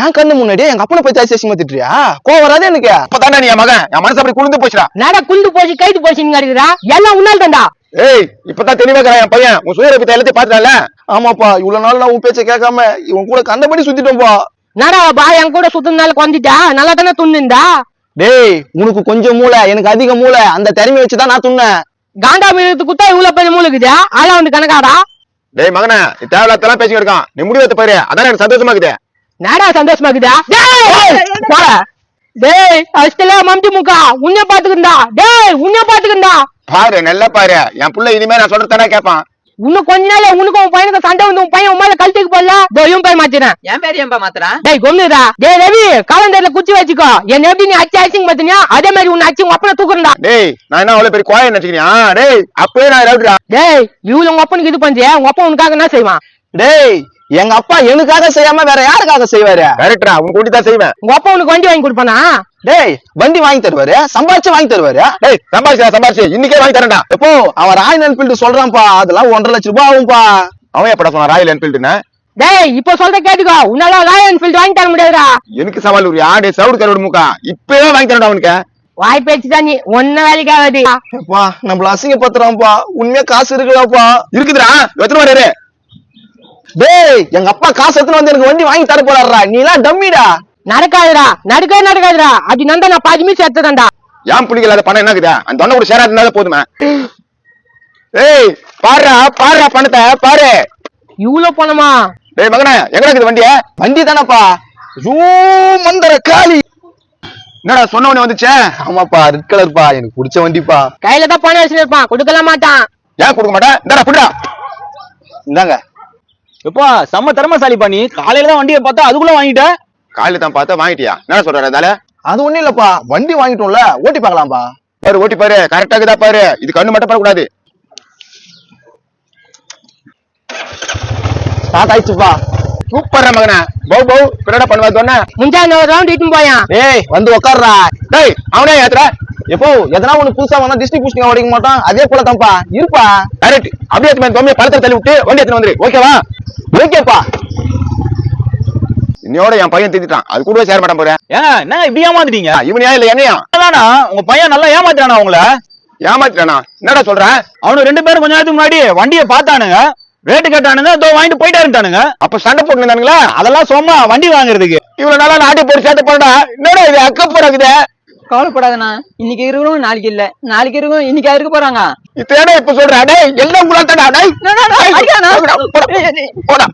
என் கண்ணு முன்னாடி எங்க அப்பனை அசியமா திட்டுறியா? கோவம் வராது எனக்கு. அப்பதானே நீ என் மகன். என் மனசு அப்படி குளிர்ந்து போச்சுடா. நட குண்டு போச்சு கைது போச்சுன்னு இருக்கிறா எல்லாம் உன்னால் தான்டா. ஏய் இப்பதான் தெளிவா இருக்கிறான் என் பையன். உன் சுயரை பத்தி எல்லாத்தையும் பாத்துட்டால ஆமாப்பா இவ்வளவு நாள் நான் உன் பேச்ச கேட்காம இவன் கூட கண்டபடி சுத்திட்டோம்ப்பா நடா பா என் கூட சுத்தினால குறைஞ்சிட்டா நல்லா தானே துண்ணுந்தா? டேய் உனக்கு கொஞ்சம் மூளை எனக்கு அதிக மூளை. அந்த திறமையை வச்சுதான் நான் துண்ணேன். காண்டா குத்தா இவ்வளவு பெரிய மூளுக்குதா? ஆளா வந்து கணக்காடா? டேய் மகனே தேவையில்லாதெல்லாம் பேசிக்கிட்டு இருக்கான் நீ முடிவு எடுத்து பாரு அதான் எனக்கு சந்தோஷமா இருக்குது நாடா சந்தோஷமா இருக்குதா டேய் போடா. டேய் அஸ்தல மம்டி முக்கா உன்னை பாத்துக்கிண்டா டேய் உன்னை பாத்துக்கிண்டா பாரு நல்லா பாரு. என் புள்ள இனிமே நான் சொல்றதானே கேட்பான் இன்னும் கொஞ்ச நாள் உனக்கு உன் பையனுக்கு சண்டை வந்து உன் பையன் உன் மேல கழட்டிக்கு போடல? இவன் போய் மாத்தினேன். என் பேர் ஏன்பா மாத்திரான் டேய் கொம்னுடா டேய் ரவி காலண்டர்ல குச்சி வச்சுக்கோ. என்ன எப்படி நீ அச்சு அச்சிங் பாத்தினியா அதே மாதிரி உன்னை அச்சு உங்க அப்பனை தூக்குறா டேய் நான் என்ன அவ்வளவு பெரிய கோயம் நினைச்சுக்கிறியா டேய் அப்பவே நான் ரவுடிடா டேய் இவ்வளவு உங்க அப்பனுக்கு இது பண்றியா? உங்க அப்பா உனக்காக என்ன செய்வான்? டேய் எங்க அப்பா எனக்காக செய்யாம வேற யாருக்காக செய்வாரு? கரெக்டா உன் கூட்டி தான் செய்வேன். உங்க அப்பா உனக்கு வண்டி வாங்கி கொடுப்பானா? டேய் வண்டி வாங்கி தருவாரு சம்பாதிச்சு வாங்கி தருவாரு? டேய் சம்பாரிச்சு சம்பாரிச்சு. இன்னைக்கே வாங்கி தரேன்டா. எப்போ? அவன் ராயல் என்ஃபீல்டு சொல்றான்ப்பா. அதெல்லாம் ஒன்றரை லட்சம் ரூபாய் ஆகும்பா அவன் எப்படா சொன்னான் ராயல் என்ஃபீல்டுன்னு? டேய் இப்போ சொல்ற கேட்டுக்கோ. உன்னால ராயல் என்ஃபீல்டு வாங்கி தர முடியாதுடா. எனக்கு சவால் ஒரு ஆடு சவுடு கருடு முக்கா? இப்பவே வாங்கி தரேன்டா அவனுக்கு. வாய் பேச்சு தான் நீ. ஒன்ன வேலைக்கு ஆகாது நம்மள அசிங்கப்படுத்துறான்ப்பா. உண்மையா காசு இருக்குதாப்பா. இருக்குதுடா. எத்தனை வாரு டேய் எங்க அப்பா காசு எடுத்துன்னு வந்து எனக்கு வண்டி வாங்கி தர போறாருடா. நீ எல்லாம் டம்மிடா. நடக்காதுடா நடக்கவே நடக்காதுடா. அப்படி நந்தா நான் பாதி மீஸ் எடுத்துதான்டா ஏன் பிடிக்கல பணம் என்ன இருக்குதா அந்த தொண்டை கூட சேராதுனால போதுமே. ஏய் பாருடா பாருடா பணத்தை பாரு. இவ்வளவு பணமா? டேய் மகனே எங்கடா இருக்குது வண்டிய? வண்டி தானப்பா. ஜூ மந்தர காளி. என்னடா சொன்ன வந்துச்சே? ஆமாப்பா ரெட் கலர்ப்பா எனக்கு பிடிச்ச வண்டிப்பா. கையில தான் பணம் வச்சுட்டு இருப்பான். கொடுக்கல மாட்டான். ஏன் கொடுக்க மாட்டேன் இந்தாடா புடிடா இந்தாங்க. எப்பா செம்ம திறமசாலி பண்ணி காலையில தான் வண்டியை பார்த்தா அதுக்குள்ள வாங்கிட்ட. காலையில தான் பார்த்தா வாங்கிட்டியா? என்ன சொல்றாரு அதால? அது ஒண்ணும் இல்லப்பா. வண்டி வாங்கிட்டோம்ல ஓட்டி பார்க்கலாம்ப்பா பாரு ஓட்டி பாரு. கரெக்டா இருக்குதா பாரு. இது கண்ணு மட்டும் படக்கூடாது ஸ்டார்ட் ஆயிடுச்சுப்பா. சூப்பர் மகனே. பௌ பௌ. பின்னடா பண்ணுவா சொன்ன முஞ்சா ஒரு ரவுண்ட் இட்டுன்னு போயான் ஏய் வந்து உட்கார்றா டேய் அவனே ஏத்துற. எப்போ எதனா ஒண்ணு புதுசா வந்தா டிஸ்டி புஷ்டிங்க உடைக்க மாட்டோம் அதே போல தான்ப்பா இருப்பா. கரெக்ட் அப்படியே எடுத்து தொம்மையை பழத்தை தள்ளி விட்டு வண்டி எடுத்துன்னு வந்துரு. ஓகேவா? ஓகேப்பா. இன்னையோட என் பையன் திட்டான் அது கூட சேர மாட்டான் போறேன் ஏங்க என்ன இப்படி ஏமாந்துட்டீங்க? இவனையா இல்ல என்னையா? அதானா உங்க பையன் நல்லா ஏமாத்திட்டானா உங்களை? ஏமாத்திட்டானா? என்னடா சொல்ற? அவனு ரெண்டு பேரும் கொஞ்ச நேரத்துக்கு முன்னாடி வண்டியை பார்த்தானுங்க. ரேட்டு கேட்டானுங்க இதோ வாங்கிட்டு போயிட்டாருட்டானுங்க அப்ப சண்டை போட்டு இருந்தானுங்களா? அதெல்லாம் சும்மா வண்டி வாங்குறதுக்கு. இவ்வளவு நாளா நாட்டி போட்டு சேட்டை பண்ணா என்னடா இது அக்கப்படாக்குதே கவலைப்படாதண்ணா. இன்னைக்கு இருக்கிறவங்க நாளைக்கு இல்ல. நாளைக்கு இருக்கவங்க இன்னைக்கு இருக்க போறாங்க? இத்தனை இப்ப சொல்ற டேய் எல்லாம் உங்களால் போடா.